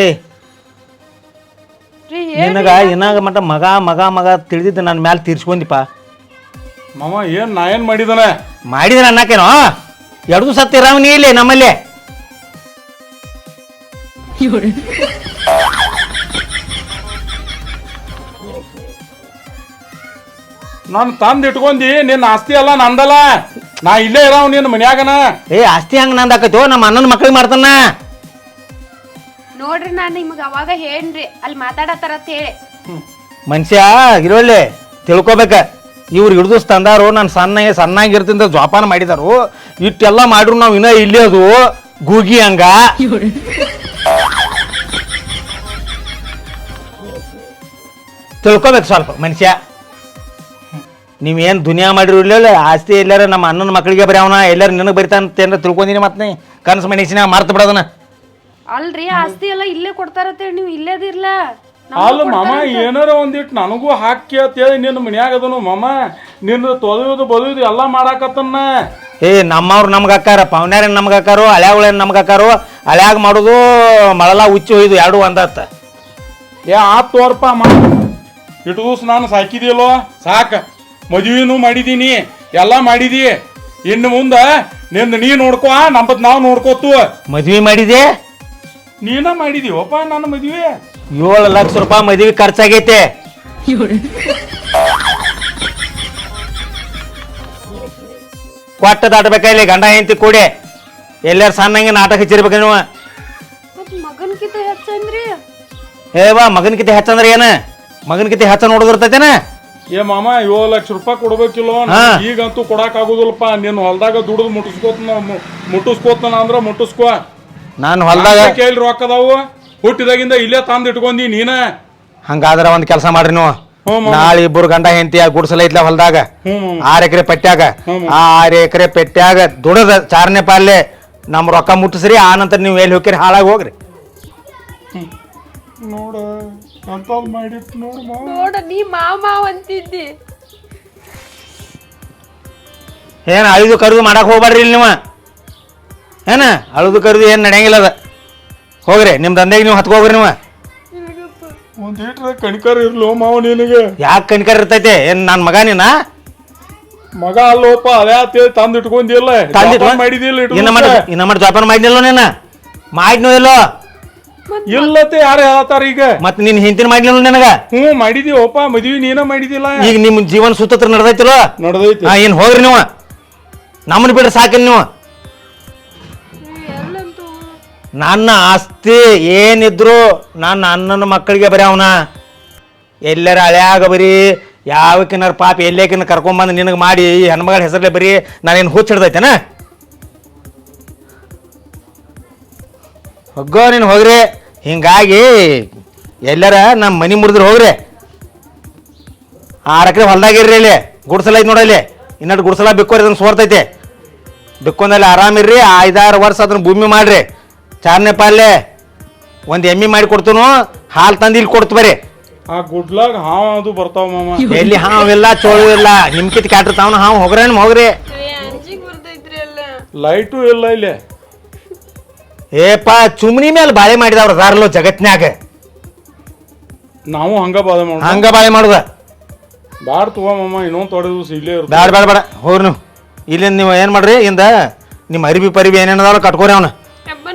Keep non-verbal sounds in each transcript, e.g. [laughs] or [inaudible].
ಏ ರೀ ನಿನಗ ಏನಾಗ ಮಟ ಮಗ ಮಗ ಮಗ ತಿಳಿದಿದ್ದು ನನ್ನ ಮ್ಯಾಲೆ ತೀರ್ಸ್ಕೊಂಡಿಪ್ಪ ಮಾಮ ಏನ್ ನಾ ಏನ್ ಮಾಡಿದಾನೆ? ಮಾಡಿದ್ರೆ ಅನ್ನಕೇನೋ? ಎರಡು ಸತ್ತಿರಾವ್ ನೀ ಇಲ್ಲಿ ನಮ್ಮಲ್ಲಿ? ನಾನು ತಂದ್ ಇಟ್ಕೊಂಡಿ ನಿನ್ನ ಆಸ್ತಿ ಅಲ್ಲ ನಂದಲ್ಲ. ನಾ ಇಲ್ಲೇ ಇರಾವ್ ನಿನ್ನ ಮನ್ಯಾಗನ. ಏ ಆಸ್ತಿ ಹಂಗ ನಂದಾಕೈತೋ? ನಮ್ಮ ಅಣ್ಣನ ಮಕ್ಳಿಗೆ ಮಾಡ್ತಾನ. ನೋಡ್ರಿ ನಾನು ನಿಮಗ್ ಅವಾಗ ಹೇಳ್ರಿ, ಅಲ್ಲಿ ಮಾತಾಡತ್ತಾರ ಅಂತ ಹೇಳಿ. ಮನುಷ್ಯ, ಇರೋಳ್ಳಿ, ತಿಳ್ಕೊಬೇಕ. ಇವ್ರು ಹಿಡಿದು ತಂದಾರು ನಾನು ಸಣ್ಣ ಸಣ್ಣಾಗಿರ್ತಿಂದ ಜೋಪಾನ ಮಾಡಿದಾರು. ಇಟ್ಟೆಲ್ಲ ಮಾಡ್ರು ನಾವು ಇನ್ನ ಇಲ್ಲಿ ಅದು, ಗೂಗಿ ಹಂಗ. ತಿಳ್ಕೊಬೇಕು ಸ್ವಲ್ಪ, ಮನುಷ್ಯ. ನೀವೇನು ದುನಿಯಾ ಮಾಡಿರು ಇಲ್ಲ ಆಸ್ತಿ ಎಲ್ಲಾರ ನಮ್ಮ ಅಣ್ಣನ ಮಕ್ಕಳಿಗೆ ಬರೀ ಅವನ, ಎಲ್ಲಾರು ನಿನಗೆ ಬರಿತಾನ ತಿಳ್ಕೊಂಡಿನಿ ಮತ್ತೆ ಕನಸು ಮನಸ್ಸಿನ ಮಾರ್ತು ಬಿಡೋದನ್ನ ಅಲ್ರಿ ಆಸ್ತಿ ಎಲ್ಲ ಇಲ್ಲೇ ಕೊಡ್ತಾರತ್ತೆ ನೀವು ಇಲ್ಲೇದಿರ್ಲ ಅಲ್ಲ ಮಾಮ ಏನಾರ ಒಂದಿಟ್ಟು ನನಗೂ ಹಾಕಿ ಅಂತೇಳಿ ನಿನ್ನ ಮನ್ಯಾಗ ಅದನು ಮಾಮ. ನಿನ್ನ ತೊಳೆಯೋದು ಬದುವುದು ಎಲ್ಲ ಮಾಡಾಕತ್ತನ್ನ. ಏ ನಮ್ಮವ್ರು ನಮ್ಗೆ ಅಕ್ಕಾರ ಪವನ್ಯಾರ ನಮ್ಗೆ ಅಕ್ಕಾರು ಹಳ್ಯಾಗಳೇನು ನಮ್ಗೆ ಅಕ್ಕಾರು ಹಳ್ಯಾಗ ಮಾಡೋದು ಮಳಲ ಉಚ್ಚಿ ಒಯ್ದು ಎರಡು ಒಂದತ್ತ ಏ ಆ ತೋರ್ಪ ಮಾ ಇಟ್ಟು ದಿವ್ಸ ನಾನು ಸಾಕಿದೀಲೋ ಸಾಕ. ಮದುವೆನೂ ಮಾಡಿದೀನಿ ಎಲ್ಲ ಮಾಡಿದಿ. ಇನ್ನು ಮುಂದ ನಿಂದು ನೀ ನೋಡ್ಕೋ ನಮ್ಮದು ನಾವು ನೋಡ್ಕೋತು ಮದ್ವಿ ಮಾಡಿದೆ? ನೀನ ಮಾಡಿದೀವಪ್ಪ ನನ್ನ ಮದುವೆ? ಏಳು ಲಕ್ಷ ರೂಪಾಯಿ ಮದುವೆ ಖರ್ಚಾಗೈತೆ. ಕೊಟ್ಟ ದಾಟಬೇಕ ಇಲ್ಲಿ ಗಂಡ ಹೆಂಡತಿ ಕೂಡಿ. ಎಲ್ಲಾರು ಸಣ್ಣಂಗೆ ನಾಟಕ ಹಚ್ಚಿರ್ಬೇಕು ನೀವು. ಮತ್ ಮಗನ್ಕಿಂತ ಹೆಚ್ಚಂದ್ರಿ ಏ ಬಾ ಮಗನ್ಕಿತ ಹೆಚ್ಚಂದ್ರೆ ಏನ? ಮಗನ್ಕಿತ ಹೆಚ್ಚ ನೋಡೋದಿರ್ತೈತೇನ ಏ ಮಾಮ ಏಳು ಲಕ್ಷ ರೂಪಾಯಿ ಕೊಡ್ಬೇಕಿಲ್ಲೋ? ಹಾ. ಈಗಂತೂ ಕೊಡಕ್ ಆಗುದಿಲ್ಲಪ್ಪ ನೀನ್ ಹೊಲ್ದಾಗ ದುಡಿದು ಮುಟ್ಟಿಸ್ಕೋತ ಮುಟ್ಟಿಸ್ಕೋತನ ಅಂದ್ರ ಮುಟ್ಟಿಸ್ಕೋ. ನಾನು ಹೊಲ್ದಾಗ ಕೇಳಿ ರೊಕ್ಕದಾವು ಹುಟ್ಟಿದಾಗಿಂದ ಇಲ್ಲೇ ತಂದು ಇಟ್ಕೊಂಡಿ ನೀನ. ಹಂಗಾದ್ರ ಒಂದ್ ಕೆಲಸ ಮಾಡ್ರಿ ನೀವು. ನಾಳೆ ಇಬ್ಬರು ಗಂಡ ಹೆಂಡತಿ ಗುಡ್ಸಲ ಐತ್ಲ ಹೊಲ್ದಾಗ. ಮಾಮ. ಆರ್ ಎಕರೆ ಪೆಟ್ಟ್ಯಾಗ ಆ ಆರ್ ಎಕರೆ ಪೆಟ್ಟ್ಯಾಗ ದುಡದ ಚಾರನೇ ಪಾಲ್ಲೆ ನಮ್ ರೊಕ್ಕ ಮುಟ್ಟಿಸ್ರಿ ಆ ನಂತರ ನೀವು ಎಲ್ಲಿ ಹೋಗ್ರಿ ಹಾಳಾಗಿ ಹೋಗ್ರಿ. ನೋಡ ನೀ ಮಾವ ಅಂತಿದ್ದಿ. ಏನ್ ಅಳಿದು ಕರೆದು ಮಾಡಕ್ ಹೋಗ್ಬೇಡ್ರಿ ಇಲ್ಲಿ ನೀವು. ಏನ? ಅಳುದು ಕರೆದು ಏನ್ ನಡೆಯಂಗಿಲ್ಲ ಅದ. ಹೋಗ್ರಿ ನಿಮ್ ದಂಧೆಗೆ ನೀವು ಹತ್ಕೋಗ್ರಿ ನೀವು. ಒಂದ್ ಈಟ್ರ ಕಣಿಕರ್ ಇರ್ಲೋ ಮಾವ ನಿನಗೆ. ಯಾಕೆ ಕಣ್ಕರ್ ಇರ್ತೈತೆ? ಏನ್ ನನ್ ಮಗ ನೀನಾ? ಮಗ ಅಲ್ಲೋಪ ಅದೇ ಅಂತೇಳಿ ತಂದು ಇಟ್ಕೊಂಡಿಲ್ಲ. ತಂದಿಟ್ಟು ಜಾಪನ್ ಮಾಡಿದಿಲ್ಲ ಇನ್ನ ಮಾಡಿ ಇನ್ನ ಮಾಡಿ ಜೋಪಾನ ಮಾಡಿದ್ನಲ್ಲೋ ನೀನ? ಮಾಡಿದ್ನೋ ಇಲ್ಲೋ? ಇಲ್ಲತ್ತೆ ಯಾರು ಹೇಳತ್ತಾರ ಈಗ? ಮತ್ ನಿನ್ ಹಿಂತಿನ ಮಾಡಿಲ್ಲ ನಿನಗ? ಹ್ಞೂ ಮಾಡಿದೀವಪ್ಪ ಮದ್ವಿ ನೀನ ಮಾಡಿದಿಲ್ಲ ಈಗ ನಿಮ್ ಜೀವನ ಸುತ್ತತ್ರ ನಡೆದೈತಿಲ್ಲೋ? ನಡೆದೈತಿ. ಏನ್ ಹೋಗ್ರಿ ನೀವು. ನಮ್ಮನ್ನ ಬಿಡ್ರಿ ಸಾಕಿನ ನೀವು. ನನ್ನ ಆಸ್ತಿ ಏನಿದ್ರು ನನ್ನ ಅಣ್ಣನ ಮಕ್ಕಳಿಗೆ ಬರೀ ಅವನ. ಎಲ್ಲರ ಹಳ್ಯಾಗ ಬರೀ ಯಾವಕ್ಕಿನಾರ ಪಾಪ ಎಲ್ಲೇಕಿನ ಕರ್ಕೊಂಬಂದು ನಿನಗೆ ಮಾಡಿ ಈ ಹೆಣ್ಮಗಳ ಹೆಸರಲ್ಲೇ ಬರೀ ನಾನೇನು ಹುಚ್ಚ ಹಿಡ್ದೈತೇನ? ಹಗ್ಗೋ ನೀನು ಹೋಗ್ರಿ. ಹಿಂಗಾಗಿ ಎಲ್ಲರ ನಮ್ಮ ಮನೆ ಮುರಿದ್ರೆ ಹೋಗ್ರಿ. ಆರು ಎಕರೆ ಹೊಲ್ದಾಗಿರ್ರಿ ಇಲ್ಲಿ. ಗುಡ್ಸಲ ಐತೆ ನೋಡಲ್ಲಿ ಇನ್ನೊಂದು ಗುಡ್ಸಲ ಬಿಕ್ಕೋರಿ ಅದನ್ನು ಸೋರ್ತೈತೆ. ಬಿಕ್ಕೊಂದಲ್ಲಿ ಆರಾಮಿರ್ರಿ ಐದಾರು ವರ್ಷ ಅದನ್ನ ಭೂಮಿ ಮಾಡ್ರಿ. ಚಾರನೆ ಪಾಲೆ ಒಂದು ಎಮ್ಮಿ ಮಾಡಿ ಕೊಡ್ತನು ಹಾಲು ತಂದು ಇಲ್ಲಿ ಕೊಡ್ತು ಬರೀ. ಆ ಗುಡ್ಲಾಗ ಹಾವ ಅದು ಬರ್ತಾವ ಮಾಮ. ಎಲ್ಲಿ ಹಾವಿಲ್ಲ ಚೋಳು ಇಲ್ಲ ನಿಮ್ಕಿತ್ ಕಾಟಿರ್ತಾವನ ಹಾವು ಹೋಗ್ರೇನು ಹೋಗ್ರಿ ಲೈಟು ಇಲ್ಲ ಇಲ್ಲಿ. ಏಪ ಚುಮ್ನಿ ಮೇಲೆ ಬಾಳೆ ಮಾಡಿದವ್ರ ದಾರಲ್ಲೋ ಜಗತ್ನ್ಯಾಗ. ನಾವು ಹಂಗ ಬಾಳೆ ಮಾಡ ಹಂಗ ಬಾಳೆ ಮಾಡುದ? ಬ್ಯಾಡ ತಗೋ ಮಾಮ ಇನ್ನೊಂದ್ ತೊಡೆ ದಿವಸ ಇಲ್ಲೇ ಇರ್ತ ಬೇಡ ಬೇಡ ಬೇಡ ಹೋಗ್ರಿ ನೀವು ಇಲ್ಲಿಂದ ನೀವು ಏನು ಮಾಡ್ರಿ ಇಂದ ನಿಮ್ಮ ಅರಿಬಿ ಪರಿಬಿ ಏನೇನದಾವ ಕಟ್ಕೋರಿ ಅವನು.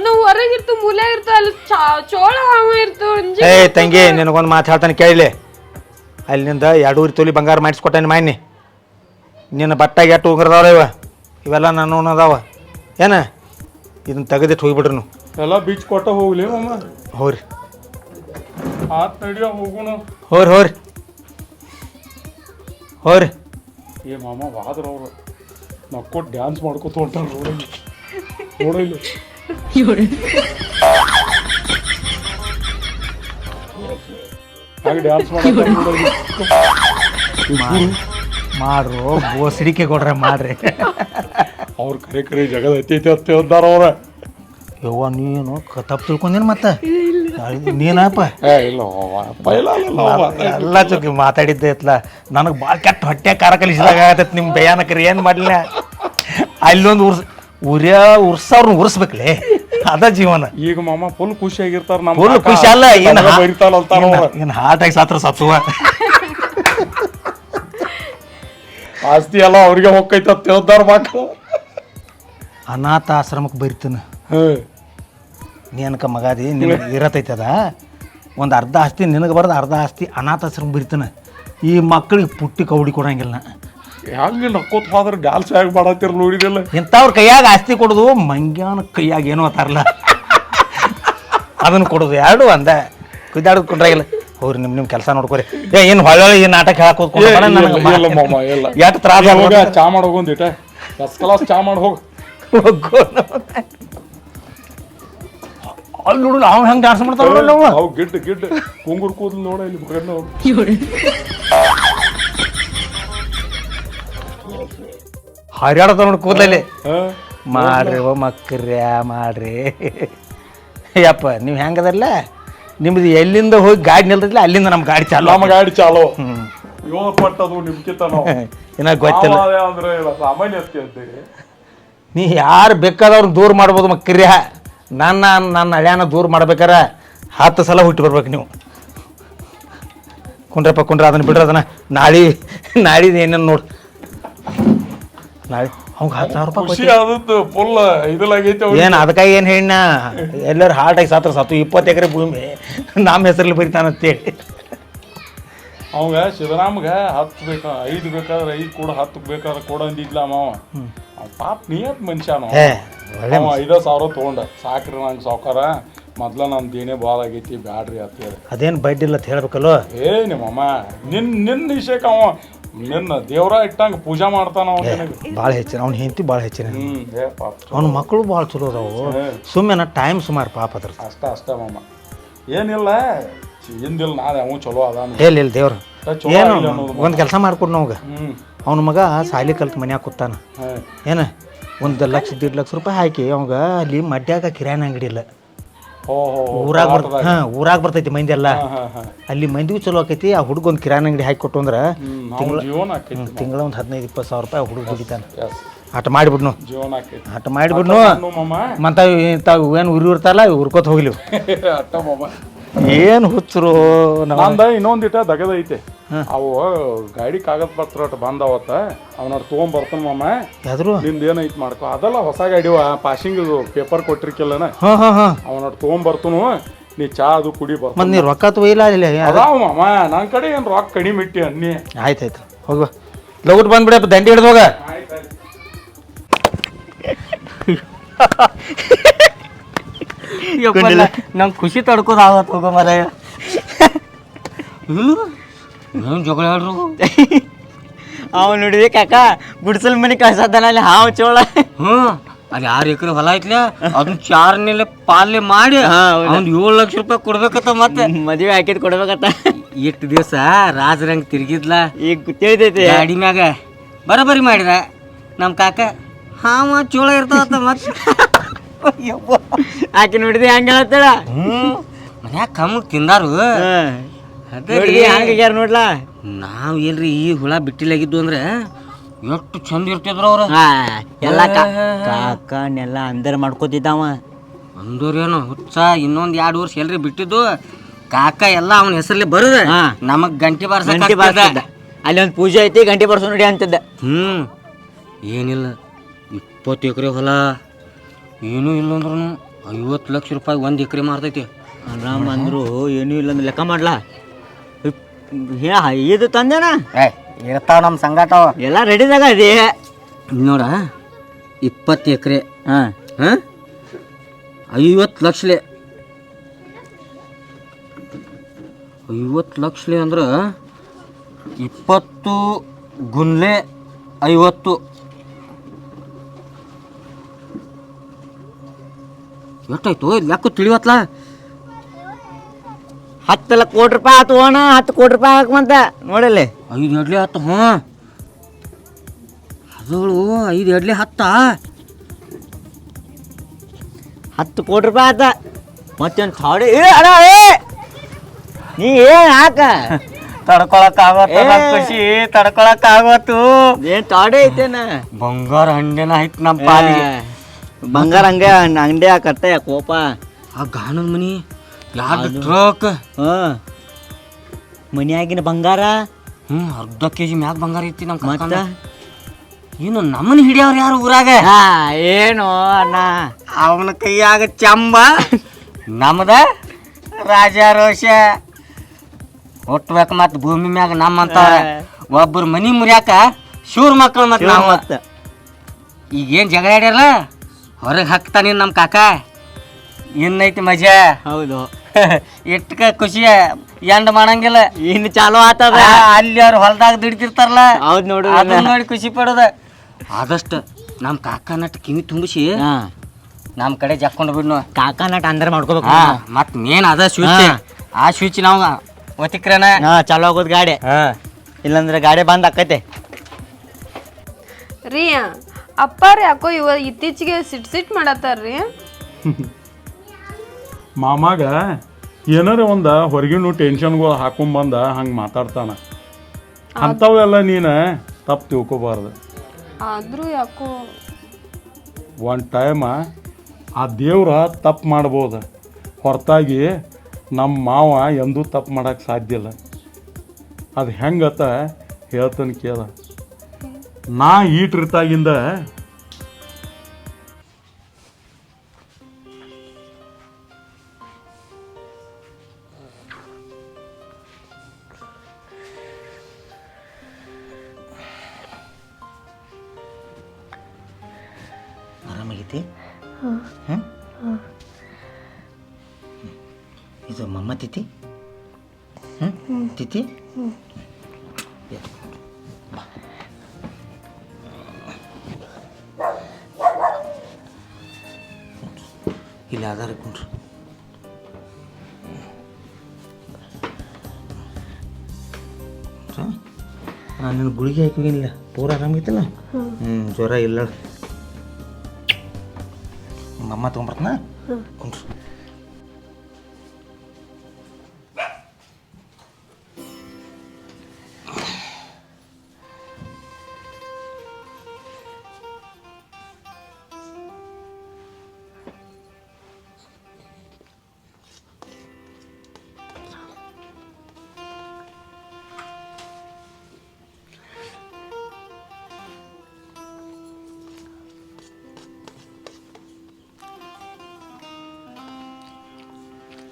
ನಾವು ಹೊರಗಿರ್ತು ಮೂಲೆ ಇರ್ತು ಅಲ್ಲಿ ಚಾ- ಚೋಳ ಹಾವ ಇರ್ತು ಅಂಜಿ. ಏ ತಂಗಿ ನಿನಗೊಂದು ಮಾತು ಹೇಳ್ತಾನೆ ಕೇಳಲಿ. ಅಲ್ಲಿಂದ ಎರಡೂರಿ ತೊಲಿ ಬಂಗಾರ ಮಾಡಿಸ್ಕೊಟ್ಟೇನೆ ಮಾನ್ನಿ. ನಿನ್ನ ಬಟ್ಟಾಗ ಎಷ್ಟು ಉಂಗ್ರದವ್ರ ಇವ? ಇವೆಲ್ಲ ನನ್ನ ಅದಾವ ಏನ? ಇದನ್ನ ತೆಗೆದಿಟ್ಟು ಹೋಗ್ಬಿಡ್ರಿ ನೀವು. ಎಲ್ಲ ಬೀಚ್ ಕೊಟ್ಟ ಹೋಗ್ಲಿ ಮಾಮ. ಹೋರಿ ಆತ್ ನಡಿಯ ಹೋರಿ ಹೋರಿ ಹೋರಿ ಹೋಗ್ರಿ. ಏ ಮಾಮ ವಾದ್ರ ಅವ್ರು. ನಕ್ಕೊಟ್ ಡ್ಯಾನ್ಸ್ ಮಾಡ್ಕೊತ ಹೊಂಟಾರ ನೋಡಲ್ಲಿ. ನೋಡಲ್ಲಿ. ಹಾಗೆ ಡ್ಯಾನ್ಸ್ ಮಾಡ್ತಾರೆ ನೋಡಲ್ಲಿ ಮಾಡ್ರು ಬೋಸಡಿಕೆ ಕೊಡ್ರೆ ಮಾಡ್ರಿ. ಅವ್ರ ಕರೆ ಕರೆ ಜಗದ ಐತೈತೆ ಅಂತ ಹೇಳ್ತಾರ ಅವ್ರ. ಯವ್ವ ನೀನು ತಪ್ಪು ತಿಳ್ಕೊಂಡೇನು ಮತ್ತೆ? ನೀನಪ್ಪ. ಎಲ್ಲ ಚುಕ್ಕಿ ಮಾತಾಡಿದ್ದೆ ಇತ್ಲ. ನನಗೆ ಭಾಳ ಕೆಟ್ಟ ಹೊಟ್ಟೆ ಕಾರ ಕಲಿಸಿದಾಗ ಆಗತ್ತೆ ನಿಮ್ಮ ಭಯಾನಕರಿ. ಏನು ಮಾಡಲಿಲ್ಲ ಅಲ್ಲೊಂದು ಉರ್ಸ್ ಉರ್ಯ ಉರ್ಸವ್ರನ್ನ ಉರ್ಸ್ಬೇಕ್ಲೆ? ಅದ ಜೀವನ. ಈಗ ಮಾಮ ಫುಲ್ ಖುಷಿಯಾಗಿರ್ತಾರ ನಮ್ಮ ಫುಲ್ ಖುಷಿ ಅಲ್ಲ ಏನು ಏನು ಹಾರ್ಟ್ ಆಗಿ ಸಾತ್ರ ಸತ್ತುವ. [laughs] ಆಸ್ತಿ ಎಲ್ಲ ಅವ್ರಿಗೆ ಹೊಕ್ಕೈತ ತಿಳ್ದಾರ ಮಕ್ಕಳು ಅನಾಥ ಆಶ್ರಮಕ್ಕೆ ಬರಿತಾನ. ನೀನಕ ಮಗಾದಿ ನಿನಗೆ ಇರತೈತೆ ಅದ. ಒಂದು ಅರ್ಧ ಆಸ್ತಿ ನಿನಗೆ ಬರೋದು ಅರ್ಧ ಆಸ್ತಿ ಅನಾಥಾಶ್ರಮ ಬರಿತಾನ. ಈ ಮಕ್ಕಳಿಗೆ ಪುಟ್ಟಿ ಕೌಡಿ ಕೊಡಂಗಿಲ್ಲ ನಾ. ಹೆಂಗ ನಕ್ಕೋತ್ ಹೋದ್ರೆ ಡ್ಯಾನ್ಸ್ ಹೇಗೆ ಮಾಡತ್ತಿರ ನೋಡಿದಿಲ್ಲ ಇಂಥವ್ರ ಕೈಯಾಗ ಆಸ್ತಿ ಕೊಡೋದು ಮಂಗ್ಯಾನ ಕೈಯಾಗ ಏನು ಅಂತಾರಲ್ಲ. ಅದನ್ನ ಕೊಡೋದು ಎರಡು ಅಂದ ಕುದ್ದಾಡೋದು ಕೊಂಡ್ರಾಗಿಲ್ಲ ಹೋಗ್ರಿ ನಿಮ್ಮ ನಿಮ್ಮ ಕೆಲಸ ನೋಡ್ಕೊರಿ. ಏ ಏನು ಹೊಳ್ಳೆ ಈ ನಾಟಕ ಮಾಮ, ಇಲ್ಲ. ಎಷ್ಟು ತ್ರಾಸ ಹೋಗ, ಚಾ ಮಾಡಿ ಹೋಗೊಂದಿಟ ಫಸ್ಟ್ ಕ್ಲಾಸ್ ಚಾ ಮಾಡಿ ಹೋಗ್. ಅಲ್ಲಿ ನೋಡು. ಅವ್ನು ಹೆಂಗೆ ಡ್ಯಾನ್ಸ್ ಮಾಡ್ತಾವ ಗಿಡ್ ಗಿಡ್ ಕುಂಗುರ್ ಕೂದಲು ನೋಡ ಇಲ್ಲಿ ಬಗಡ್ನ ಹರಿಯಾಡದ ನೋಡಿ ಕೂದಲಲ್ಲಿ. ಹಾ? ಮಾಡ್ರಿ ಓ ಮಕ್ಕರ್ಯ ಮಾಡ್ರಿ. ಯಪ್ಪ ನೀವು ಹೆಂಗದಲ್ಲ ನಿಮ್ದು ಎಲ್ಲಿಂದ ಹೋಗಿ ಗಾಡಿ ನಿಲ್ದಿಲ್ಲ ಅಲ್ಲಿಂದ ನಮ್ಮ ಗಾಡಿ ಚಾಲು ನಮ್ಮ ಗಾಡಿ ಚಾಲೋ. ಏಳು ಪಟ್ಟದು ನಿಮ್ಕಿತ ನಾವು. [laughs] ಇನ್ನ ಗೊತ್ತಿಲ್ಲ. ಅಂದ್ರೆ ಸಾಮಾನ್ಯ ನೀ ಯಾರು ಬೇಕಾದವ್ರನ್ನ ದೂರ ಮಾಡ್ಬೋದು ಮಕ್ಕರ್ಯ ನನ್ನ ನನ್ನ ಹಳ್ಯಾನ ದೂರ ಮಾಡ್ಬೇಕಾರ ಹತ್ತು ಸಲ ಹುಟ್ಟಿ ಬರ್ಬೇಕು ನೀವು. ಕುಂಡ್ರಪ್ಪ ಕುಂಡ್ರ ಅದನ್ನ ಬಿಡ್ರಿ ಅದನ್ನ. ನಾಳೆ ನಾಳಿದ ಏನೇನು ನೋಡು ನಾಳೆ ಅವ್ಗೆ ಹತ್ತು ಸಾವಿರ ರೂಪಾಯಿ ಖುಷಿ ಆದದ್ದು ಫುಲ್ ಇದ್ಲಾಗೈತೆ ಅವ್ನಿಗೆ. ಏನು ಅದಕ್ಕಾಗಿ ಏನು ಹೇಳಿನ? ಎಲ್ಲರೂ ಹಾರ್ಟ್ ಆಗಿ ಸಾತ್ರ ಸತ್ತು ಇಪ್ಪತ್ತು ಎಕರೆ ಭೂಮಿ. ನಮ್ಮ ಹೆಸರಲ್ಲಿ ಬರಿತಾನಂತೇಳಿ ಅವಂಗ ಶಿವರಾಮ್ಗ ಹತ್ತು ಬೇಕ ಐದು ಬೇಕಾದ್ರೆ ಐದು ಕೂಡ ಹತ್ತು ಬೇಕಾದ್ರೆ ಕೊಡ ಅಂದಿದ್ಲ ಮಾವ ಅವ್ ಪಾಪ ನಿಯತ್ ಮನುಷ್ಯನು ಏ ಒಳ್ಳೆ ಅವ ಐದ ಸಾವಿರ ತಗೊಂಡ. ಸಾಕ್ರಿ ನಂಗೆ ಸಾವ್ಕಾರ. ಮೊದ್ಲ ನನ್ ದೇನೇ ಬಾಲ್ ಆಗೈತಿ ಬ್ಯಾಡ್ರಿ ಅಂತ ಹೇಳಿ ಅದೇನು ಬಡ್ಡಿ ಇಲ್ಲ ಅಂತ ಹೇಳ್ಬೇಕಲ್ಲೋ? ಏ ನಿಮ್ಮಮ್ಮ ನಿನ್ ನಿನ್ನ ವಿಷಯಕ್ಕೆ ಅವ. ನಿನ್ನ ದೇವ್ರ ಇಟ್ಟಂಗ ಪೂಜಾ ಮಾಡ್ತಾನ ಅವ ನಿನಗೆ. ಭಾಳ ಹೆಚ್ಚಿನ ಅವ್ನ ಹೆಂಡತಿ ಭಾಳ ಹೆಚ್ಚಿನ. ಹ್ಮ್ ಪಾಪ. ಅವ್ನ ಮಕ್ಕಳು ಭಾಳ ಚಲೋ ಅದಾವು. ಸುಮ್ಮನೆ ಟೈಮ್ ಸುಮಾರು ಪಾಪ ಅದ್ರ ಅಷ್ಟ ಅಷ್ಟ ಮಾಮ. ಏನಿಲ್ಲ ಹಿಂದಿಲ್ಲ ನಾಳೆ ಅವನು ಚಲೋ ಅದಾನ. ಹೇಳಿ ಇಲ್ಲ ದೇವ್ರು. ಚಲೋ ಏನು ಆಗಿಲ್ಲ ಅನ್ನೋದು ಒಂದು ಕೆಲಸ ಮಾಡ್ಕೊಡ್ ನಮ್ಗೆ ಹ್ಮ್. ಅವ್ನ ಮಗ ಸಾಲಿ ಕಲ್ತು ಮನ್ಯಾಗ ಕೂತಾನ. ಏನು? ಒಂದು ಲಕ್ಷ ದೀಡ್ ಲಕ್ಷ ರೂಪಾಯಿ ಹಾಕಿ ಅವಾಗ ಅಲ್ಲಿ ಮಡ್ಯಾಗ ಕಿರಾಣಿ ಅಂಗಡಿ ಇಲ್ಲ. ಊರಾಗ ಬರ್ತ ಹಾ ಊರಾಗ ಬರ್ತೈತಿ ಮಂದಿ ಎಲ್ಲ. ಅಲ್ಲಿ ಮಂದಿಗೂ ಚಲೋ ಆಕೈತಿ ಆ ಹುಡುಗ ಒಂದು ಕಿರಾಣಿ ಅಂಗಡಿ ಹಾಕಿ ಕೊಟ್ಟು ಅಂದ್ರೆ ತಿಂಗಳ ತಿಂಗಳ ಒಂದು ಹದಿನೈದು ಇಪ್ಪತ್ತು ಸಾವಿರ ರೂಪಾಯಿ ಹುಡುಗ ದುಡಿತಾನೆ. ಆಟ ಮಾಡಿಬಿಡ್ನು. ಆಟ ಮಾಡಿಬಿಡ್ನು. ಮತ್ತ ಏನು ಉರಿ ಇರ್ತಾರಲ್ಲ ಉರ್ಕೋತ ಹೋಗ್ಲಿ [laughs] ಏನು ಹುಚ್ಚರು ನಂದ ಇನ್ನೊಂದಿಟ ದಗದೈತೆ ಅವು ಗಾಡಿ ಕಾಗದ ಪತ್ರ ಅಟ್ ಬಂದ ಅವತ್ತ. ಅವನ ತೊಗೊಂಡ್ ಬರ್ತಾನ ಮಾಮ. ಯಾದ್ರು ನಿಂದ ಏನೈತ್ ಮಾಡ್ಕೊ. ಅದಲ್ಲ ಹೊಸ ಗಾಡಿ ಪಾಸಿಂಗ್ ಪೇಪರ್ ಕೊಟ್ಟಿರ್ಕಿಲ್ಲನ? ಅವನ ತೊಗೊಂಡ್ ಬರ್ತನು. ನೀ ಚಾ ಅದು ಕುಡಿ ಮತ್ತು ನೀ ರೊಕ್ಕ ತೊಯ್ಲಿಲ್ಲ ಅದಾವ ಮಾಮ. ನನ್ ಕಡೆ ಏನ್ ರೊಕ್ಕ ಕಡಿಮೆ ಇಟ್ಟಿ ಅನ್ನಿ. ಆಯ್ತಾಯ್ತು ಆಯ್ತು. ಹೋಗುವ ಲಗುಟ್ ಬಂದ್ಬಿಡಪ್ಪ ದಂಡಿ ಹಿಡ್ದೋಗ ಹೋಗ. [laughs] ನಂಗೆ ಖುಷಿ ತಡ್ಕೋದು ಆಗತ್ ಹೋಗೋ ಮರ ಹ್ಞೂ ಜಗಳ ಹೇಳ್ರು [laughs] ಅವ ನೋಡಿದೆ ಕಾಕ ಗುಡ್ಸಲ್ ಮನೆ ಕಳ್ಸದ್ದಾನ ಅಲ್ಲಿ ಹಾವು ಚೋಳ. ಹ್ಞೂ ಅಲ್ಲಿ ಆರು ಎಕರೆ ಹೊಲ ಐತ್ಲ ಅದನ್ನ ಚಾರ್ನೆಲೆ ಪಾಲೆ ಮಾಡಿ ಅವ್ನು ಏಳು ಲಕ್ಷ ರೂಪಾಯಿ ಕೊಡ್ಬೇಕತ್ತ ಮತ್ತೆ. ಮದುವೆ ಹಾಕಿದ್ ಕೊಡ್ಬೇಕತ್ತ ಎಷ್ಟು ದಿವಸ ರಾಜರಂಗ್ ತಿರ್ಗಿದ್ಲ? ಈಗ ತಿಳಿದೈತಿ. ಗಾಡಿ ಮ್ಯಾಗ ಬರಬರಿ ಮಾಡಿದ. ನಮ್ಮ ಕಾಕ ಹಾವ ಚೋಳ ಇರ್ತಾವತ್ತ ಮತ್ತೆ ಆಕೆ ನೋಡಿದೆ ಹಂಗ ಹೇಳ್ತಾಳ? ಮನ್ಯಾಗ ಕಮ್ಮಗ್ ತಿಂದಾರು. ಹಂಗಾರ ನೋಡ್ಲಾ? ನಾವ್ ಏನ್ರಿ ಈ ಹುಳ ಬಿಟ್ಟಿಲಾಗಿದ್ದು ಅಂದ್ರೆ ಎಷ್ಟು ಚಂದ ಇರ್ತಿದ್ರು ಅವ್ರ. ಎಲ್ಲ ಕಾಕನೆಲ್ಲ ಅಂದರ್ ಮಾಡ್ಕೋತಿದ್ದಾವ. ಅಂದ್ರೇನು ಹುಚ್ಚ ಇನ್ನೊಂದ್ ಎರಡು ವರ್ಷ ಎಲ್ರಿ ಬಿಟ್ಟಿದ್ದು. ಕಾಕ ಎಲ್ಲ ಅವನ ಹೆಸರಲ್ಲಿ ಬರುದ. ನಮಗ್ ಗಂಟೆ ಬಾರ್ಸ ಗಂಟೆ ಬಾರ್ಸ ಅಲ್ಲಿ ಒಂದು ಪೂಜೆ ಐತಿ ಗಂಟೆ ಬಾರ್ಸ ನೋಡಿ ಅಂತಿದ್ದ. ಹ್ಮ್. ಏನಿಲ್ಲ ಇಪ್ಪತ್ತು ಎಕರೆ ಹೊಲ. ಏನೂ ಇಲ್ಲಂದ್ರೂ ಐವತ್ತು ಲಕ್ಷ ರೂಪಾಯಿ ಒಂದು ಎಕರೆ ಮಾರ್ತೈತಿ. ಆರಾಮ್ ಅಂದ್ರು ಏನೂ ಇಲ್ಲ ಅಂದ್ರೆ. ಲೆಕ್ಕ ಮಾಡ್ಲಾ? ಹೇ, ಇದು ತಂದೇನ? ಇರ್ತಾವ ನಮ್ಮ ಸಂಗಾಟ ಎಲ್ಲ ರೆಡಿದಾಗ ಇದೆ ನೋಡ ಇಪ್ಪತ್ತು ಎಕರೆ. ಹಾಂ. ಹಾಂ? ಐವತ್ತು ಲಕ್ಷಲೆ. ಐವತ್ತು ಲಕ್ಷಲೆ ಅಂದ್ರೆ ಇಪ್ಪತ್ತು ಗುನ್ಲೆ ಐವತ್ತು. ಎಷ್ಟಾಯ್ತು? ಲೆಕ್ಕ ತಿಳಿವತ್ಲ? ಹತ್ತು ಲಕ್ಷ ಕೋಟಿ ರೂಪಾಯಿ ಆತು ಅಣ್ಣ ಹತ್ತು ಕೋಟಿ ರೂಪಾಯಿ ಹಾಕುವಂತ ನೋಡಲ್ಲಿ. ಐದು ಎಡ್ಲಿ ಹತ್ತು ಹ್ಞೂ. ಅದಳು ಐದು ಎಡ್ಲಿ ಹತ್ತ? ಹತ್ತು ಕೋಟಿ ರೂಪಾಯಿ ಆತ. ಮತ್ತೇನು ಥಾಡಿ ಏ ಅಣ್ಣ ಏ! ನೀ ಏನು ಹಾಕ? ತಡ್ಕೊಳಕ್ ಏ. ಖುಷಿ ತಡ್ಕೊಳಕ್ ಆಗತ್ತು ಏನ್ ತಾಡೆ ಐತೇನ? ಬಂಗಾರ ಹಂಡೆನ ಐತ್ ನಮ್ಮ ಪಾಲಿಗೆ. ಬಂಗಾರ ಹಂಗೆ ಅಂಗಡಿ ಕಟ್ಟೆ ಕೋಪ. ಆ ಗಾಣದ ಮನಿ ಎರಡು ಟ್ರಕ್ ಹಾಂ. ಮನ್ಯಾಗಿನ ಬಂಗಾರ? ಹ್ಞೂ ಅರ್ಧ ಕೆ ಜಿ ಮ್ಯಾಗ ಬಂಗಾರ ಐತಿ ನಮ್ಮ ಮತ್ತ? ಏನು ನಮ್ಮನ್ನ ಹಿಡಿಯವ್ರು ಯಾರು ಊರಾಗ? ಹಾ ಏನು ಅಣ್ಣ? ಅವನ ಕೈಯಾಗ ಚಂಬ ನಮ್ದ ರಾಜಾರೋಷ ಹುಟ್ಬೇಕು ಮತ್ ಭೂಮಿ ಮ್ಯಾಗ ನಮ್ಮಂತ ಒಬ್ಬರು ಮನಿ ಮುರಿಯಾಕ ಶೂರ್ ಮಕ್ಕಳು ಮತ್ತೆ ನಾವು. ಮತ್ತೆ ಈಗ ಏನ್ ಜಗಳ ಆಡ್ಯಾರಲ್ಲ ಹೊರಗೆ ಹಾಕ್ತಾನೆ ನಮ್ಮ ಕಾಕ. ಏನೈತಿ ಮಜಾ. ಹೌದು. [laughs] ಇಟ್ಕ ಖುಷಿ ಎಂಡ್ ಮಾಡಂಗಿಲ್ಲ. ಇನ್ನು ಚಾಲು ಆತದ. ಆ, ಅಲ್ಲಿ ಅವ್ರು ಹೊಲದಾಗ ದುಡಿತಿರ್ತಾರಲ್ಲ. ಹೌದ್ ನೋಡು ಅದನ್ನ ನೋಡಿ ಖುಷಿ ಪಡೋದ. ಆದಷ್ಟು ನಮ್ಮ ಕಾಕ ನಟ್ ಕಿವಿ ತುಂಬಿಸಿ ಹಾ. ನಮ್ಮ ಕಡೆ ಜಕ್ಕೊಂಡು ಬಿಡ್ನು. ಕಾಕ ನಟ ಅಂದ್ರೆ ಮಾಡ್ಕೋಬೇಕು ಮತ್ತೆ ಮತ್ ಮೇನ್ ಅದ ಸ್ವಿಚ್ ಆ ಸ್ವಿಚ್ ನಾವು ಒತ್ತಿಕ್ರಣ ಹಾ ಚಾಲು ಆಗೋದು ಗಾಡಿ. ಹಾ. ಇಲ್ಲಂದ್ರೆ ಗಾಡಿ ಬಂದ್ ಆಕೈತೆ. ರೀ ಅಪ್ಪಾರ ಯಾಕೋ ಇವ ಇತ್ತೀಚೆಗೆ ಸಿಟ್ ಸಿಟ್ ಮಾಡತ್ತಾರ್ರಿ? [laughs] ಮಾಮಾಗ ಏನಾರ ಒಂದು ಹೊರಗಿನ ಟೆನ್ಷನ್ಗಳು ಹಾಕೊಂಬಂದ ಹಂಗೆ ಮಾತಾಡ್ತಾನ. ಅಂಥವೆಲ್ಲ ನೀನು ತಪ್ಪು ತಿಳ್ಕೊಬಾರ್ದು. ಆದ್ರೂ ಯಾಕೋ ಒನ್ ಟೈಮ ಆ ದೇವ್ರ ತಪ್ಪು ಮಾಡ್ಬೋದು. ಹೊರತಾಗಿ ನಮ್ಮ ಮಾವ ಎಂದೂ ತಪ್ಪು ಮಾಡೋಕ್ಕೆ ಸಾಧ್ಯ ಇಲ್ಲ. ಅದು ಹೆಂಗತ್ತ ಹೇಳ್ತಾನೆ ಕೇಳ. ನಾ ಈಟಿರ್ತಾಗಿಂದ ಆರಾಮಾಗೈತಿ? ಇದು ಮಮ್ಮ ತಿಥಿ ಹ್ಞೂ ತಿಥಿ? ಇಲ್ಲಿ ಕುಂಡ್ರು ನಾನು ನಾನು ಗುಳಿಗೆ ಹಾಕಿಲ್ಲ ಪೂರ ಆರಾಮಾಗಿತ್ತಲ್ಲ ಹ್ಞೂ ಜ್ವರ ಇಲ್ಲ ಮಮ್ಮ ತೊಗೊಂಬರ್ತನ? ಕುಂಡ್ರು.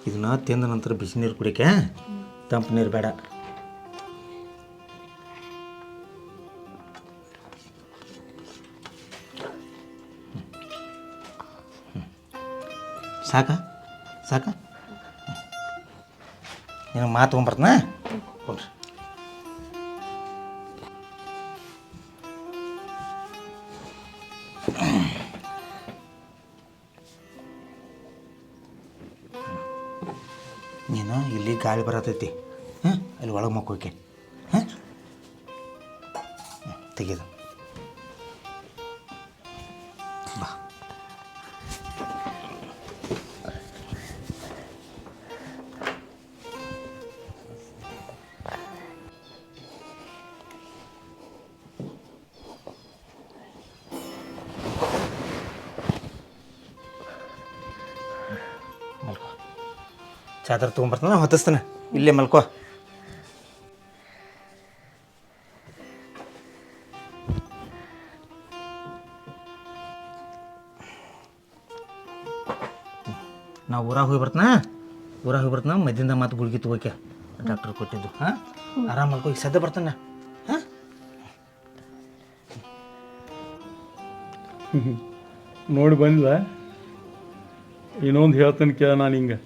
ಇದನ್ನ ತಿಂದ ನಂತರ ಬಿಸಿ ನೀರು ಕುಡಿಕೆ ತಂಪು ನೀರು ಬೇಡ. ಸಾಕ? ಸಾಕ? ನೀನು ಮಾತು ತೊಗೊಂಬರ್ತನ ಬರತೈತಿ. ಹಾಂ ಅಲ್ಲಿ ಒಳಗೆ ಮಕ್ಕೋಕೆ ಹಾಂ ತೆಗೆದು ಬಾ. ಚಾದರ್ ತೊಗೊಂಬರ್ತಾನ ಹೊತ್ತಿಸ್ತಾನೆ. ಇಲ್ಲೇ ಮಲ್ಕೋ. ನಾವು ಊರಾಗ ಹೋಗಿ ಬರ್ತನಾ? ಊರಾಗ ಹೋಗಿ ಬರ್ತನ? ಮದ್ದಿಂದ ಮಾತು ಗುಳ್ಗಿ ತಗೋಕೆ. ಡಾಕ್ಟರ್ ಕೊಟ್ಟಿದ್ದು. ಹಾಂ? ಆರಾಮ್ ಮಲ್ಕೋ, ಈಗ ಸದ್ಯ ಬರ್ತಾನ. ಹಾಂ? ನೋಡಿ ಬಂದಿಲ್ಲ ಇನ್ನೊಂದು ಹೇಳ್ತಾನೆ ಕೇಳ ನಾನು ಹಿಂಗೆ.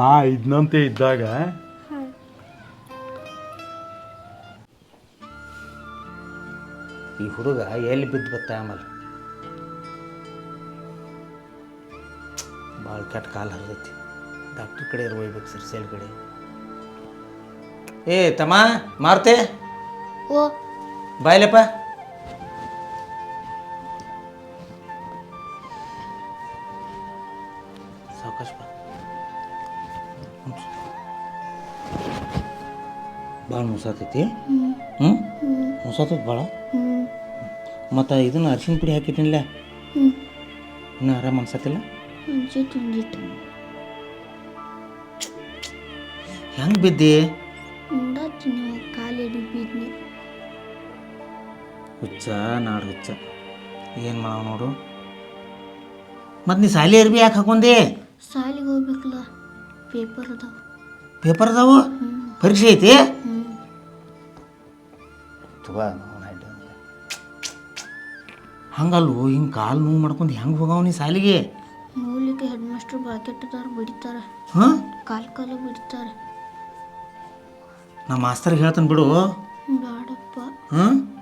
ನಾ ಇದ್ನಂತೆ ಇದ್ದಾಗ ಈ ಹುಡುಗ ಎಲ್ಲಿ ಬಿದ್ದು ಬತ್ತ ಆಮೇಲೆ? ಭಾಳ ಕೆಟ್ಟ ಕಾಲು ಹರಿದೈತಿ. ಡಾಕ್ಟ್ರ್ ಕಡೆ ಒಯ್ಬೇಕು ಸರ್ ಸೇಲ್ ಕಡೆ. ಏ ತಮ್ಮ ಮಾರ್ತೆ? ಓ. ಬಾಯ್ಲಪ್ಪ? ಸಾವಕಾಶ ಭಾಳ ಮುಸಾತೈತಿ? ಹ್ಞೂ ಮುಸಾತೈತಿ ಭಾಳ ಮತ್ತು ಇದನ್ನು ಅರ್ಶಿನ ಪುಡಿ ಹಾಕಿಟ್ಟಿನಿಲ್ಲ? ಇನ್ನೂ ಆರಾಮ ಅನ್ಸತ್ತಿಲ್ಲ? ಹೆಂಗೆ ಬಿದ್ದಿ? ಕಾಲಿಡಿ ಬಿದ್ನಿ ಹುಚ್ಚ ನಾಡು ಹುಚ್ಚ. ಏನು ಮಾಡವ ನೋಡು? ಮತ್ತು ನೀ ಸಾಲಿ ಅರ್ಬಿ ಯಾಕೆ ಹಾಕೊಂಡಿ ಸಾಲಿಗೆ ಹೋಗ್ಬೇಕಲ್ಲ ಪೇಪರ್ ಅದಾವ. ಪೇಪರ್ ಅದಾವು? ಪರೀಕ್ಷೆ ಐತಿ? ಹ್ಞೂ ಹಂಗಲ್ವು? ಹಿಂಗೆ ಕಾಲು ನೋವು ಮಾಡ್ಕೊಂಡು ಹೆಂಗೆ ಹೋಗವ ನೀ ಸಾಲಿಗೆ? ನೋಡ್ಲಿಕ್ಕೆ ಹೆಡ್ ಮಾಸ್ಟರ್ ಬಾಕೆಟ್ಟದಾರ ಬಿಡ್ತಾರೆ. ಹಾಂ? ಕಾಲು ಕಾಲು ಬಿಡ್ತಾರೆ. ನಮ್ಮ ಮಾಸ್ತರ್ಗೆ ಹೇಳ್ತಾನೆ ಬಿಡು. ಬೇಡಪ್ಪ ಹಾಂ?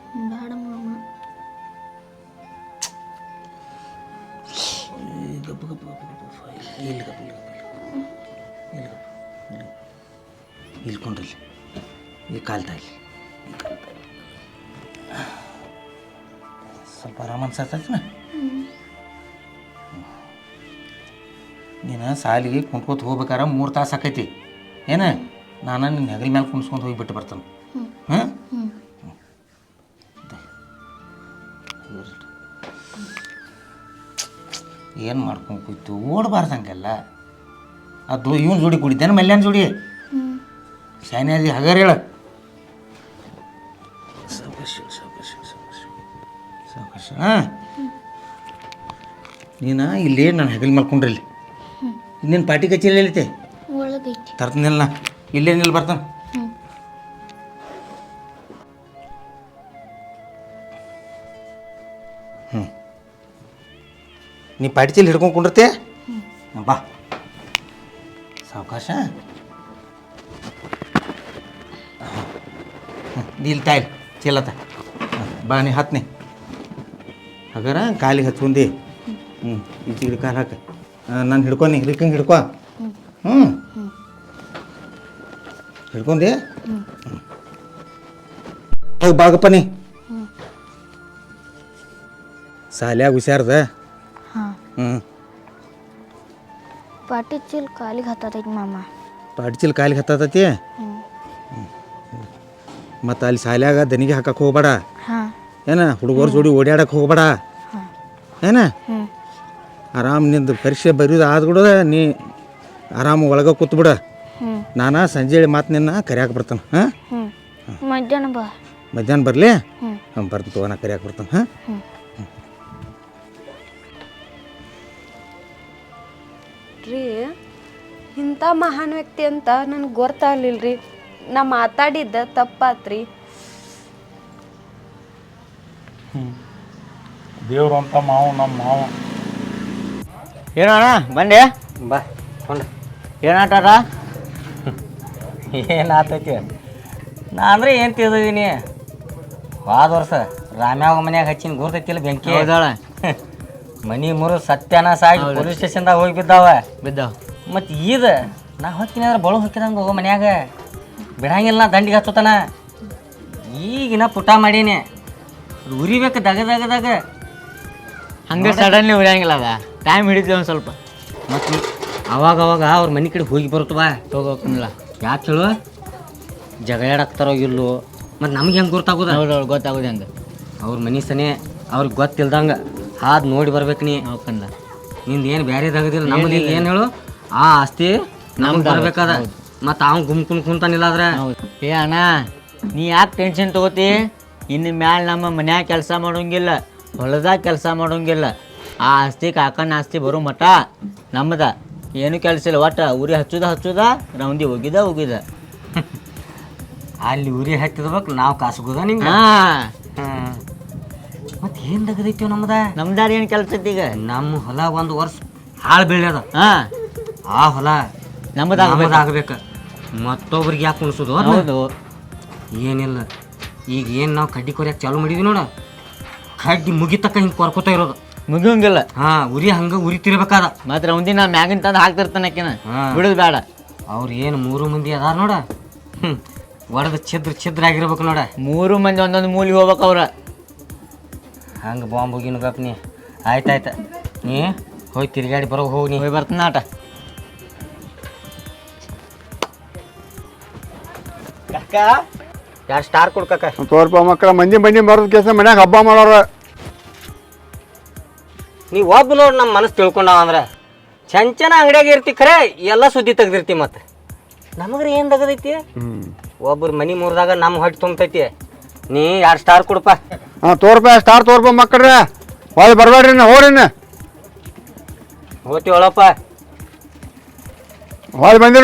ಆರಾಮ ನೀನು ಸಾಲಿಗೆ ಕುಂಟ್ಕೋತ ಹೋಗ್ಬೇಕಾರ ಮೂರು ತಾಸು ಆಕೈತಿ. ಏನು? ನಾನು ನಿನ್ನ ಹೆಗಲ ಮೇಲೆ ಕುಣಿಸ್ಕೊಂಡು ಹೋಗಿ ಬಿಟ್ಟು ಬರ್ತಾನೆ. ಹಾಂ? ಏನು ಮಾಡ್ಕೊಂಡು ಕೂಯ್ತು? ಓಡಬಾರ್ದಂಗೆಲ್ಲ. ಅದು ಇವನ್ ಜೋಡಿ ಕುಡಿದೇನು ಮಲ್ಯಾನ ಜೋಡಿ. ಶಾನ್ಯಾದಿ ಹಗರ್ ಹೇಳ. ಹಾಂ. ನೀನು ಇಲ್ಲಿ ನಾನು ಹೆಗಲ್ ಮಲ್ಕೊಂಡ್ರಿ ಇಲ್ಲಿ ಇನ್ನೇನು ಪಾರ್ಟಿ ಕಚೇರಿ ಎಲ್ಲೈತೆ ಒಳಗೈತಿ. ತರ್ತೀನಿಲ್ಲ ಇಲ್ಲೇ ನಿಲ್ ಬರ್ತಾನೆ. ಹ್ಞೂ ನೀ ಪಾಟಿ ಚೀಲ ಹಿಡ್ಕೊಂಡು ಕುಂಡಿರ್ತೆ ಬಾ. ಸಾವಕಾಶ? ನೀಲ್ ತಾಯಿಲ್ ಚೀಲತ್ತ ಬಾ ನೀ ಹತ್ನಿ. ಹಾಗಾರ ಕಾಲಿಗೆ ಹಚ್ಕೊಂಡಿ ಹ್ಞೂ ಈ ಚಿಗಡಿ ಕಾಲು ಹಾಕ. ನಾನು ಹಿಡ್ಕೊನಿ ಹಿಡ್ಕಂಗೆ ಹಿಡ್ಕೊ ಹ್ಞೂ ಹಿಡ್ಕೊಂಡಿ. ಹೋಗಿ ಬಾಗಪ್ಪ ನೀ. ಸಾಲ್ಯಾಗ ಹುಷಾರ್ದ. ಹ್ಞೂ ಪಾಟಿ ಚೀಲ್ ಕಾಲಿಗೆ ಹತ್ತತೈತಿ ಮಾಮ. ಪಾಟಿಚಿಲ್ ಕಾಲಿಗೆ ಹತ್ತತೈತಿ? ಮತ್ತು ಅಲ್ಲಿ ಸಾಲ್ಯಾಗ ದನಿಗೆ ಹಾಕಕ್ಕೆ ಹೋಗ್ಬೇಡ. ಏನ ಹುಡುಗರ ಜೋಡಿ ಓಡಾಡಕ್ಕೆ ಹೋಗ್ಬೇಡ. ಏನ? ಆರಾಮ್ ನಿಂದು ಪರೀಕ್ಷೆ ಬರೆಯೋದು ಆದ ಕೂಡ ನೀ ಆರಾಮ್ ಒಳಗೆ ಕೂತ್ಬಿಡ. ಬಿಡ ನಾನು ಸಂಜೆ ಮಾತು ನಿನ್ನ ಕರ್ಯಾಕೆ ಬರ್ತಾನೆ ಹಾಂ? ಮಧ್ಯಾಹ್ನ ಬಾ. ಮಧ್ಯಾಹ್ನ ಬರಲಿ? ಹ್ಞೂ ಹಾಂ ಬರ್ತೀನಿ ತಗೋ ನಾ ಕರ್ಯಾಕೆ ಬರ್ತಾನೆ ಹಾಂ? ರೀ ಇಂಥ ಮಹಾನ್ ವ್ಯಕ್ತಿ ಅಂತ ನನಗೆ ರೀ ನಾ ಮಾತಾಡಿದ್ದ ತಪ್ಪಾತ್ರಿ. ದೇವ್ರು ಅಂತ ಮಾವು ನಮ್ಮ ಮಾವ. ಏನಣ್ಣ ಅಣ್ಣ ಬಂದೆ? ಬಾ ಕೊಂಡು ಏನಾಟಾರ ಏನಾತೈತಿ? ನಾ ಅಂದ್ರೆ ಏನು ತಿಳ್ದಿದ್ದೀನಿ? ಹೋದ ವರ್ಷ ರಾಮ್ಯಾವ ಮನ್ಯಾಗ ಹಚ್ಚಿನ ಗುರ್ತೈತಿಲ್ಲ ಬೆಂಕಿ? ಹೋದಾಳ. [laughs] ಮನಿ ಮುರು ಸತ್ಯನ ಸಾಗಿ ಪೊಲೀಸ್ ಸ್ಟೇಷನ್ದಾಗ ಹೋಗಿ ಬಿದ್ದಾವ. ಬಿದ್ದಾವ. ಮತ್ತು ಈದ ನಾ ಹೊಕ್ಕಿನ ಅಂದ್ರೆ ಬಳು ಹೊಕ್ಕಿದಂಗೆ ಹೋಗೋ ಮನ್ಯಾಗ. ಬಿಡಂಗಿಲ್ಲ ನಾ ದಂಡಿಗೆ ಹಚ್ಚುತ್ತಾನ. ಈಗಿನ ಪುಟ ಮಾಡೀನಿ. ಉರಿಬೇಕು ದಗ ದಗ ದಗ. ಹಂಗೆ ಸಡನ್ಲಿ ಉರಿಯಂಗಿಲ್ಲ ಅದ. ಟೈಮ್ ಹಿಡಿತೀವಿ ಒಂದು ಸ್ವಲ್ಪ. ಮತ್ತು ಅವಾಗ ಅವಾಗ ಅವ್ರ ಮನೆ ಕಡೆ ಹೋಗಿ ಬರುತ್ತವಾ ಹೋಗೋಕಿಲ್ಲ ಯಾಕೆ ಹೇಳು? ಜಗಳಾಡಾಕ್ತಾರೋ ಇಲ್ಲೋ? ಮತ್ತು ನಮ್ಗೆ ಹೆಂಗೆ ಗೊತ್ತಾಗೋದ? ಅವ್ರು ಗೊತ್ತಾಗೋದು ಹೆಂಗೆ? ಅವ್ರ ಮನೆ ಸನೇ ಅವ್ರಿಗೆ ಗೊತ್ತಿಲ್ದಂಗೆ ಹಾದ್ ನೋಡಿ ಬರ್ಬೇಕು ನೀ. ಹೋಗ್ಕಂದ ನಿಂದು ಏನು ಬೇರೆ ಬೇರೆದಾಗದಿಲ್ಲ ನಮ್ದು ಏನು ಹೇಳು? ಆ ಆಸ್ತಿ ನಮ್ಗೆ ಬರ್ಬೇಕಾದ. ಮತ್ತು ಅವ್ನು ಗುಮ್ ಕುಂತಾನಿಲ್ಲ ಆದ್ರೆ ಏ ಅಣ್ಣ ನೀ ಯಾಕೆ ಟೆನ್ಷನ್ ತಗೋತಿ? ಇನ್ನು ಮ್ಯಾಲೆ ನಮ್ಮ ಮನ್ಯಾಗ ಕೆಲಸ ಮಾಡೋಂಗಿಲ್ಲ ಹೊಲದಾಗ ಕೆಲಸ ಮಾಡೋಂಗಿಲ್ಲ. ಆ ಆಸ್ತಿ ಕಾಕನ ಆಸ್ತಿ ಬರೋ ಮಠ ನಮ್ಮದ ಏನು ಕೆಲಸ ಇಲ್ಲ ಒಟ್ಟು ಉರಿ ಹಚ್ಚುದ ಹಚ್ಚುದ ರೌಂದಿ ಹೋಗಿದ ಹೋಗಿದ [laughs] ಅಲ್ಲಿ ಉರಿ ಹತ್ತಿದ್ಬೇಕು ನಾವು ಕಾಸುಗುದ ನಿಂಗೆ ಹಾಂ. ಮತ್ತು ಏನು ತೆಗದೈತಿವ್ ನಮ್ದ? ನಮ್ದಾರ ಏನು ಕೆಲಸ ಐತಿ ಈಗ? ನಮ್ಮ ಹೊಲ ಒಂದು ವರ್ಷ ಹಾಳು ಬೀಳ್ಯದ. ಹಾಂ. ಆ ಹೊಲ ನಮ್ಮದಾಗ ನಮ್ಮದಾಗಬೇಕು ಮತ್ತೊಬ್ರಿಗೆ ಯಾಕೆ ಉಣಿಸೋದು ಹೌದು. ಏನಿಲ್ಲ. ಈಗ ಏನು ನಾವು ಕಡ್ಡಿ ಕೊರಿಯಕ್ಕೆ ಚಾಲು ಮಾಡಿದ್ವಿ ನೋಡ. ಕಡ್ಡಿ ಮುಗಿತಕ್ಕ ಹಿಂಗೆ ಕೊರ್ಕೋತ ಇರೋದು. ಮುಗಿಯಂಗಿಲ್ಲ. ಹಾ ಉರಿ ಹಂಗ ಉರಿತಿರ್ಬೇಕಾದ. ಮಾತ್ರ ಒಂದಿನ ನಾ ಮ್ಯಾಗಿನ ತಂದು ಹಾಕ್ತಿರ್ತಾನೆ ಆಕಿನ. ಹಾ. ಬಿಡುದು ಬೇಡ. ಅವ್ರು ಏನು ಮೂರು ಮಂದಿ ಅದಾರ ನೋಡ. ಹ್ಞೂ ಒಡೆದು ಛಿದ್ರ ಛಿದ್ರ ಆಗಿರ್ಬೇಕು ನೋಡ. ಮೂರು ಮಂದಿ ಒಂದೊಂದು ಮೂಲಿ ಹೋಗ್ಬೇಕು ಅವ್ರ. ಹಂಗೆ ಬಾಂಬ್ ಹೋಗಿನ ಗಪ್ ನೀ ಆಯ್ತಾಯ್ತ ನೀ ಹೋಗಿ ತಿರ್ಗಾಡಿ ಬರೋ ಹೋಗಿ ನೀ. ಹೋಗಿ ಬರ್ತಾನ ಆಟ. ಯಾರು ಸ್ಟಾರ್ ಕೊಡ್ಕಕ್ಕ ತೋರ್ಪ ಮಕ್ಕಳ ಮಂದಿ ಮಂದಿ ಬರೋದ್ ಕೆಲಸ ಮನ್ಯಾಗ ಹಬ್ಬ ಮಾಡೋರ. ನೀ ಒಬ್ಬ ನೋಡಿ ನಮ್ಮ ಮನಸ್ಸು ತಿಳ್ಕೊಂಡಾವ ಅಂದ್ರೆ. ಚಂಚನ ಅಂಗಡಿಯಾಗ ಇರ್ತಿ ಖರೆ ಎಲ್ಲ ಸುದ್ದಿ ತೆಗ್ದಿರ್ತಿ ಮತ್ತೆ. ನಮಗ್ರಿ ಏನು ತೆಗದೈತಿ ಒಬ್ರು ಮನಿ ಮುರಿದಾಗ ನಮ್ಮ ಹೊಟ್ಟೆ ತುಂಬತೈತಿ. ನೀ ಎರಡು ಸ್ಟಾರ್ ಕೊಡಪ್ಪ ಹಾಂ ತೋರ್ಪ ಸ್ಟಾರ್ ತೋರ್ಪ ಮಕ್ಕಳ್ರೆ. ಹೊಳ್ ಬರ್ಬೇಡ್ರಿ ನಾ ಹೋಗ್ರಿ ಹೋಗ್ತೀವಳಪ್ಪ ಹೊಳ್ ಬಂದಿ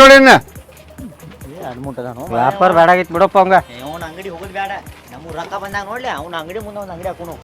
ನೋಡಿ ಇನ್ನ ವ್ಯಾಪಾರ ಬೇಡಾಗಿತ್ತು ಬಿಡಪ್ಪ ಹಂಗ ಅವ್ನ ಅಂಗಡಿ ಹೋಗೋದು ಬೇಡ ನಮ್ಮ ರೊಕ್ಕ ಬಂದಾಗ ನೋಡ್ಲಿ ಅವ್ನ ಅಂಗಡಿ ಮುಂದೆ ಒಂದು ಅಂಗಡಿ ಹಾಕೋನು